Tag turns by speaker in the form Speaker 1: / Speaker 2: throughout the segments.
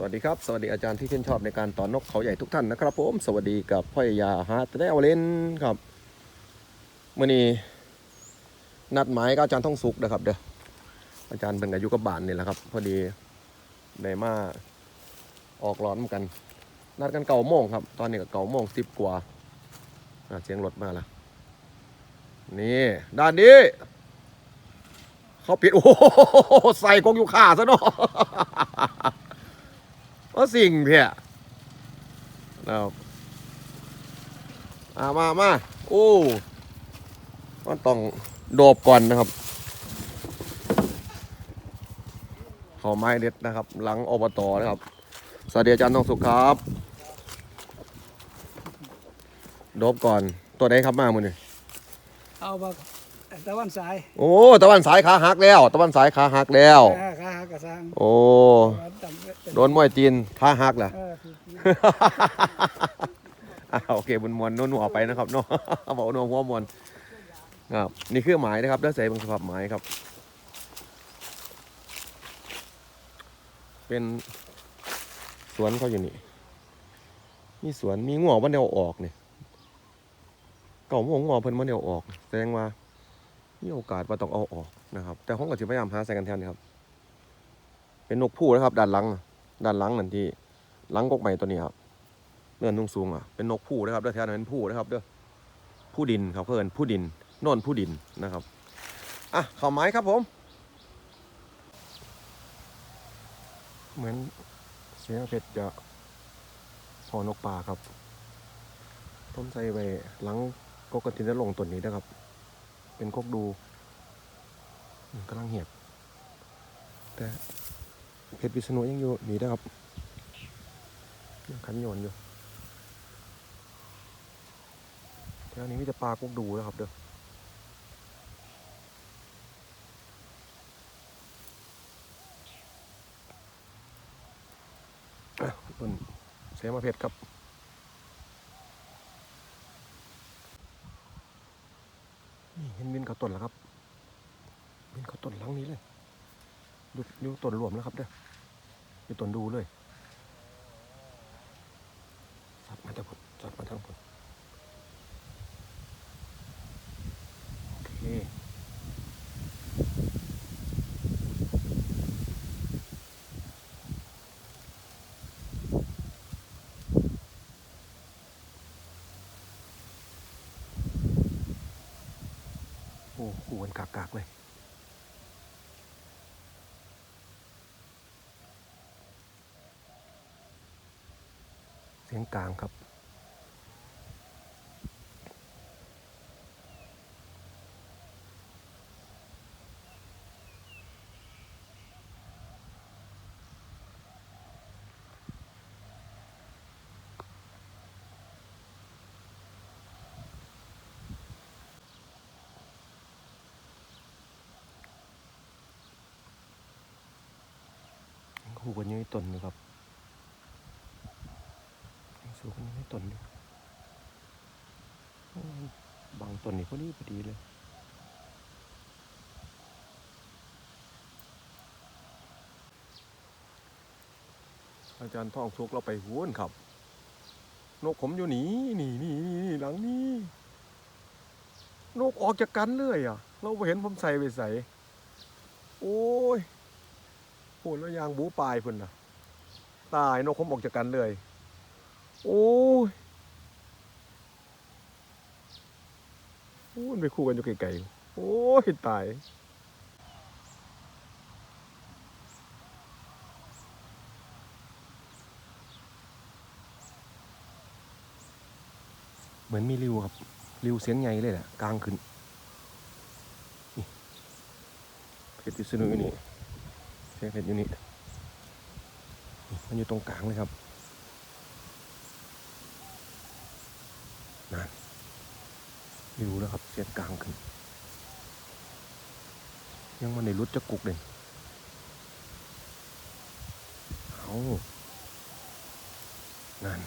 Speaker 1: สวัสดีครับ สวัสดีอาจารย์ที่ชื่นชอบในการต่อนนกเขาใหญ่ทุกท่านนะครับผม สวัสดีกับพ่อยาฮาร์ตแนวเลนครับเมื่อนี้นัดหมายกับอาจารย์ท่องสุกนะครับ เด้ออาจารย์เป็นอายุกับบานนี่แหละครับ พอดีได้มาออกร้อนเหมือนกัน นัดกันเก่าโมงครับ ตอนนี้ก็เก่าโมงสิบกว่าเสียงรถมาแล้วนี่ด้านนี้เขาปิดโอ้โหใส่กงอยู่ขาซะเนาะ ว่าสิ่งเพี้ยนะครับอามามาโอ้มันต้องโดบก่อนนะครับเขาไม้เด็ดนะครับ หลังอบตนะครับ สวัสดีอาจารย์ทองสุขครับ โดบก่อน ตัวไหนครับมามือนี่
Speaker 2: เอาบัก ตะวันสาย
Speaker 1: โอ้ตะวันสายขาหักแล้ว ตะวันสายขาหักแล้ว
Speaker 2: ขาขาหักกระซัง
Speaker 1: โอ้
Speaker 2: จำ
Speaker 1: โดนมวยจีนขาหักเหรอ
Speaker 2: เออคือ
Speaker 1: อ่าโอเคบุญมวลนุ่นหัวไปนะครับเนาะบอกนุ่นหัวมวลครับนี่คือหมายนะครับแล้วใส่บางสภาพหมายครับ เป็นสวนเขาอยู่นี่มีสวนมีงัววันเดียวออกเนี่ยเก่าโมงงัวเพิ่นวันเดียวออก แสดงว่า มีโอกาสว่าต้องเอาออกนะครับ แต่ห้องก็จะพยายามหาใส่กันแทนนี่ครับ เป็นนกผู้นะครับ ด้านหลังด้านหลังนั่นที่หลังกกใหม่ตัวนี้ครับเนินสูงๆอะเป็นนกผู้นะครับด้อแถวนั้นเป็นผู้นะครับเด้อผู้ดินครับเพื่อนผู้ดินนนผู้ดินนะครับอะข่าวไม้ครับผม เหมือนเสียงเพชรจะพอนกป่าครับ ต้มใส่ไปหลังกกกระทินจะลงตัวนี้นะครับ เป็นกกดูกำลังเหียบ แต่เพชรวิษณุยังอยู่หนี่นะครับยังขันโยนอยู่แถวนี้มีแต่ปลากกดูนะครับเด้อต้นเสมาเพชรครับ นี่เห็นวินเขา ต้นแล้วครับเป็นเขาต้นหลังนี้เลยดูดูต้นรวมแล้วครับเด้อดูต้นดูเลยสัดมาทางผมสัดมาทางผม โอเค โอ้มันกากๆเลยเสียงกลางครับ คู่กันอยังต้นอยู่ครับสู้กันอยังในต้นอยู่โอ้ยบางต้นนี่พอดีพอดีเลยอาจารย์ท่องทุกเราไปหุ้นครับ นกผมอยู่หนีนี่นี่นี่นี่หลังนี้นกออกจากกันเลยอะ เราเห็นผมใส่ไปใส่ โอ้ย พูดแล้วยางบูปลายพุ่นนะตายนกผมออกจากกันเลย โอ้ยโอ้ยมันไปคู่กันอยู่ไกลๆโอ้ยตายเหมือนมีริวครับริวเสียงใหญ่เลยแหละกลางขึ้นนี่เพชรวิษณุอยู่นี่ เสียงเห็ดอยู่นี่นี่มันอยู่ตรงกลางเลยครับนั่นไม่รู้แล้วครับเสียกลางขึ้น ยังมันในรุดจะกุกเลยเอานั่น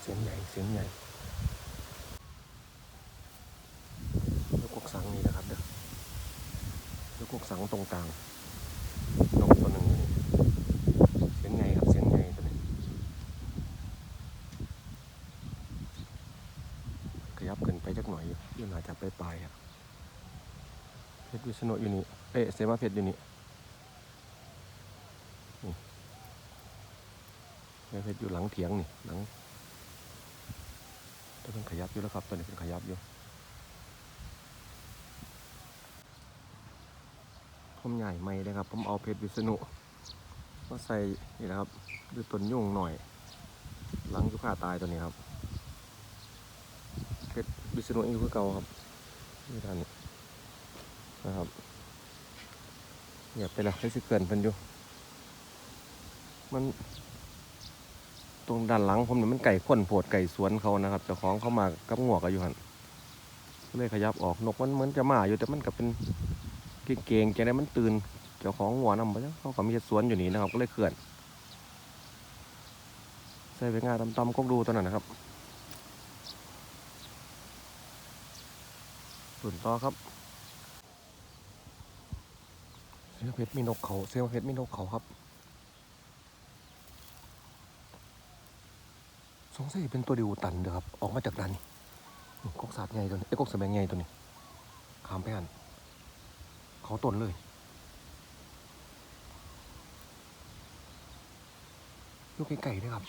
Speaker 1: เสียงใหญ่เสียงใหญ่แล้วกกสังนี่นะค รงตรงกลางกตัวหนึ่งอยู่นี่เสียงไงครับเสียงไงตัวนี้ขยับขึ้นไปจักหน่อยอยู่อยื่น่าจะไปปลายๆครับเพชรวิษณุอยู่นี่เอ๊ะเสมาเพชรอยู่นี่นี่เพชรอยู่หลังเถียงนี่หลังตัวเป็นขยับอยู่แล้วครับตัวนี้เป็นขยับอยู่ ผมใหญ่ไม่เลยครับ ผมเอาเพชรวิษณุมาใส่นี่นะครับดูต้นยุ่งหน่อย หลังยุค่าตายตัวนี้ครับ เพชรวิษณุอยู่คือเก่าครับนี่ท่านนี่นะครับเงียบไปแล้วให้สิเกินเพิ่นอยู่ มัน ตรงด้านหลังผมเนี่ยมันไก่ข้นโผดไก่สวนเขานะครับเจ้าของเขามากับงวกอยู่หันเลยขยับออกนกมันเหมือนจะมาอยู่แต่มันกับเป็น เก่งๆจะได้มันตื่นเจ้าของหัวนำไปแล้วเขาก็มีเฮ็ดสวนอยู่นี่นะครับ ก็เลยเขื่อนใส่ไปงาตำๆกกดูตัวนั้นนะครับส่วนต่อครับ เสื้อเพชรมีนกเขาเสื้อเพชรมีนกเขาครับสงสัยเป็นตัวดียวตันเด้อครับ ออกมาจากดันนี่นี่กกสาดไงตัวนี้ไอ้ยกกสแบงไงตัวนี้ขามไปหัน เขาตนเลยอยู่ไกลๆด้อครับ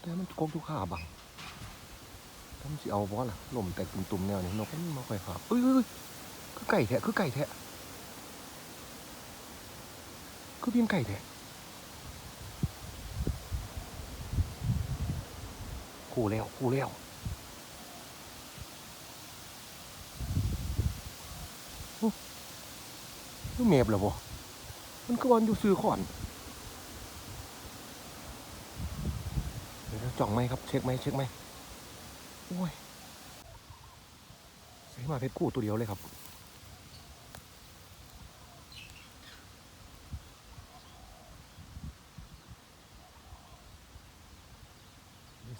Speaker 1: แต่มันกกทุกขาบังถ้ามันสิเอาบอล่ะลมแตกตุ่มๆแนวนี้นกมันมาค่อยขาเอ้ยเอ้ยเอ้ยคือไก่แท้คือไก่แท้คือเพียงไก่แท้คู่แล้วคู่แล้วโอ้ มันเมบเหรอบ่มันก็วันอยู่ซื้อขอนเดี๋ยวจ่องไหมครับ เช็คไหมเช็คไหมโอ้ยใส่มาเพชรคู่ตัวเดียวเลยครับ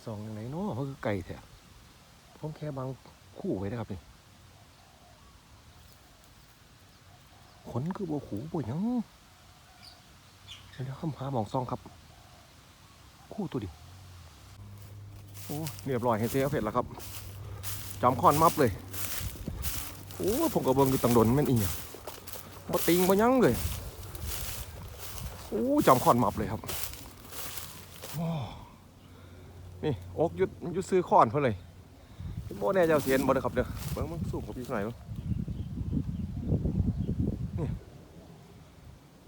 Speaker 1: สองอย่างไรเนาะเขาคือไก่แท้ผมแค่บางคู่ไว้นะครับนี่ ขนคือบัวขูบัวหยังเดี๋ยวคำหาหมองซองครับ คู่ตัวดิโอ้เรียบร้อยให้เสียเผ็ดแล้วครับจำคอนมับเลยโอ้ผมกับเบิ้งอยู่ตังดนแม่นอีเนี่ยบ่ติงบ่ยังเลยโอ้จำคอนมับเลยครับนี่อกยุดยุดซื้อคอนเพื่อเลยโบแน่เจ้าเสียนบ่ได้ครับเด้อเบิ่งมึงสู้กับพี่หน่อยมั้ง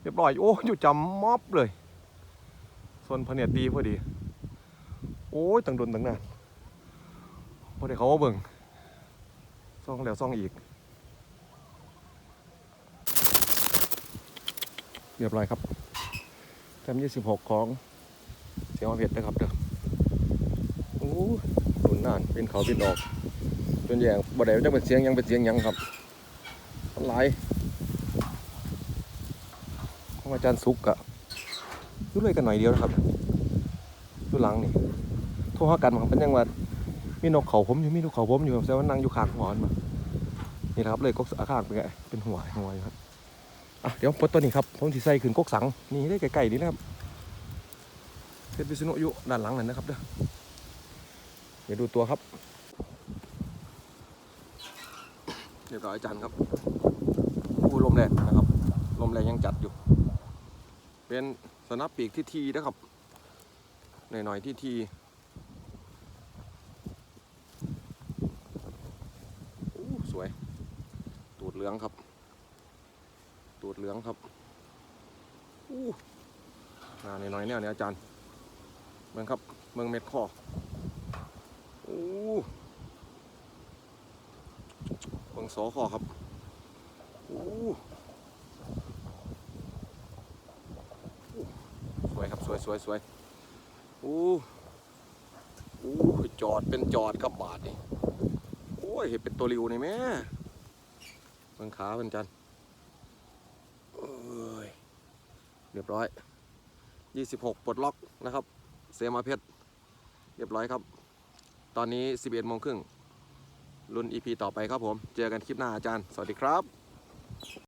Speaker 1: เรียบร้อย โอ้อยู่จำม็อบเลย ส่วนพเนียดดีพอดี โอ้ยตังโดนตังนานพอด้เขามาเบิ่งซ่องแล้วซ่องอีก เรียบร้อยครับแต้มยี่สิบหกของเสียงมาเพชรนะครับเด้อโอ้หนุนนานเป็นเขาเป็นออก จนแยงบ่ได้จะเป็นเสียงยังเป็นเสียงยังครับหลาย ของอาจารย์สุกอะอยู่เลยกันหน่อยเดียวนะครับอยู่หลังนี่โทรหากันมันเป็นยังว่ามีนกเขาผมอยู่มีนกเขาผมอยู่แซวานั่งอยู่ข้างหัวมันมานี่ครับเลยกกอาข้างเป็นไงเป็นหัวหัวอยู่ครับอะเดี๋ยวปดตัวนี้ครับผมสิใส่ขึ้นกกสังนี่ได้ไกลๆนี่นะครับเพชรวิษณุอยู่ด้านหลังนั่นนะครับเด้อเดี๋ยวดูตัวครับเรียบร้ออาจารย์ครับอู้ลมแรงนะครับ ลมแรงยังจัดอยู่ เป็นสนับปีกที่ทีนะครับหน่อยๆที่ทีสวย ตูดเหลืองครับ ตูดเหลืองครับอู้หน้าหน่อยๆเนี่ยเนี่ยอาจารย์ เมืองครับ เมืองเม็ดข้อโอ้เบิ่งสอคอครับโอ้ส วยครับสวยสวยสวยโอ้โอ้จอดเป็นจอดกับบาทนี่โอ้ยเห็นเป็นตัวริวนี่แม่บิ่งขาเป็นจันเอ้ยเรียบร้อย 26ปลดล็อกนะครับเซมาเพชรเรียบร้อยครับ ตอนนี้ 11โมงครึ่งรุ่น EP ต่อไปครับผม เจอกันคลิปหน้าอาจารย์ สวัสดีครับ